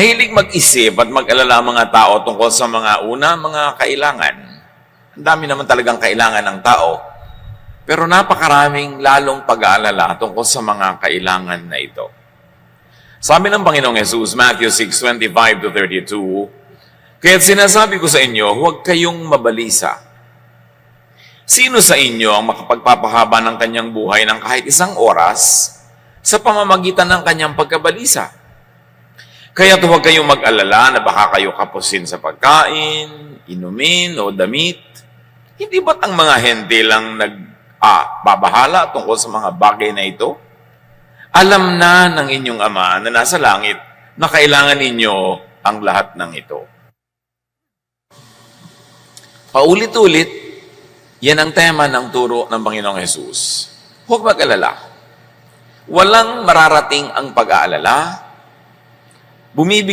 Mahilig mag-isip at mag-alala mga tao tungkol sa mga una, mga kailangan. Ang dami naman talagang kailangan ng tao. Pero napakaraming lalong pag-aalala tungkol sa mga kailangan na ito. Sabi ng Panginoong Jesus, Matthew 6:25 to 32, Kaya't sinasabi ko sa inyo, huwag kayong mabalisa. Sino sa inyo ang makapagpapahaba ng kanyang buhay ng kahit isang oras sa pamamagitan ng kanyang pagkabalisa? Kaya huwag kayong mag-alala na baka kayo kapusin sa pagkain, inumin o damit. Hindi ba't ang mga hente lang nag ah, babahala tungkol sa mga bagay na ito? Alam na ng inyong Ama na nasa langit na kailangan ninyo ang lahat ng ito. Paulit-ulit, yan ang tema ng turo ng Panginoong Yesus. Huwag mag-alala. Walang mararating ang pag-aalala. Bumibigay